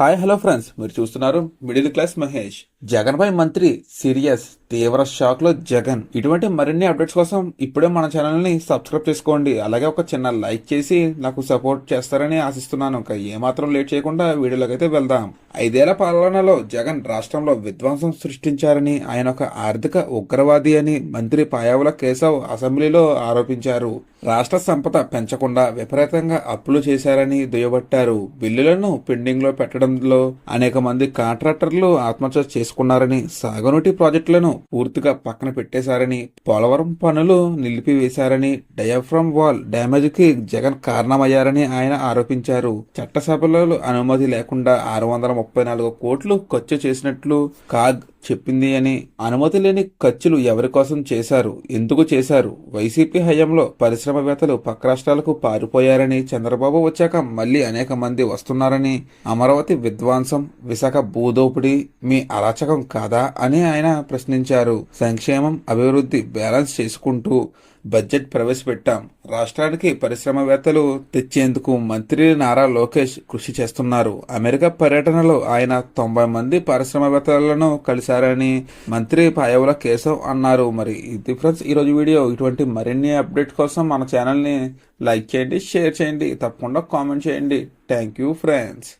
Hi hello friends. మీరు చూస్తున్నారు middle class Mahesh. Jagan పై మంత్రి సీరియస్ తీవ్ర షాక్లో జగన్. ఇటువంటి మరిన్ని అప్డేట్స్ కోసం ఇప్పుడే మన ఛానల్ని సబ్స్క్రైబ్ చేసుకోండి. అలాగే ఒక చిన్న లైక్ చేసి నాకు సపోర్ట్ చేస్తారని ఆశిస్తున్నాను. ఇంకా ఏమాత్రం లేట్ చేయకుండా వీడియోలోకి అయితే వెళ్దాం. ఐదేళ్ళ పాలనలో జగన్ రాష్ట్రంలో విధ్వంసం సృష్టించారని ఆయన ఒక ఆర్థిక ఉగ్రవాది అని మంత్రి పాయావుల కేశవ్ అసెంబ్లీలో ఆరోపించారు. రాష్ట్ర సంపద పెంచకుండా విపరీతంగా అప్పులు చేశారని దుయ్యబట్టారు. బిల్లులను పెండింగ్లో పెట్టడంలో అనేక మంది కాంట్రాక్టర్లు ఆత్మహత్య చేసుకున్నారని సాగునీటి ప్రాజెక్టులను పూర్తిగా పక్కన పెట్టేశారని పోలవరం పనులు నిలిపివేశారని డయాఫ్రమ్ వాల్ డ్యామేజ్కి జగన్ కారణమయ్యారని ఆయన ఆరోపించారు. చట్టసభలో అనుమతి లేకుండా ఆరు వందల ముప్పై నాలుగు కోట్లు ఖర్చు చేసినట్లు కాగ్ చెప్పింది అని అనుమతి లేని ఖర్చులు ఎవరి కోసం చేశారు ఎందుకు చేశారు? వైసీపీ హయాంలో పరిశ్రమవేత్తలు పక్క రాష్ట్రాలకు పారిపోయారని చంద్రబాబు వచ్చాక మళ్ళీ అనేక మంది వస్తున్నారని అమరావతి విధ్వంసం విశాఖ భూదోపిడి మీ అరాచకం కాదా అని ఆయన ప్రశ్నించారు. సంక్షేమం అభివృద్ధి బ్యాలెన్స్ చేసుకుంటూ బడ్జెట్ ప్రవేశపెట్టాం. రాష్ట్రానికి పరిశ్రమవేత్తలు తెచ్చేందుకు మంత్రి నారా లోకేష్ కృషి చేస్తున్నారు. అమెరికా పర్యటనలో ఆయన తొంభై మంది పరిశ్రమవేత్తలను కలిశారని మంత్రి పాయవుల కేశవ్ అన్నారు. మరి ఇది ఫ్రెండ్స్ ఈరోజు వీడియో. ఇటువంటి మరిన్ని అప్డేట్ కోసం మన ఛానల్ని లైక్ చేయండి షేర్ చేయండి తప్పకుండా కామెంట్ చేయండి. Thank you friends.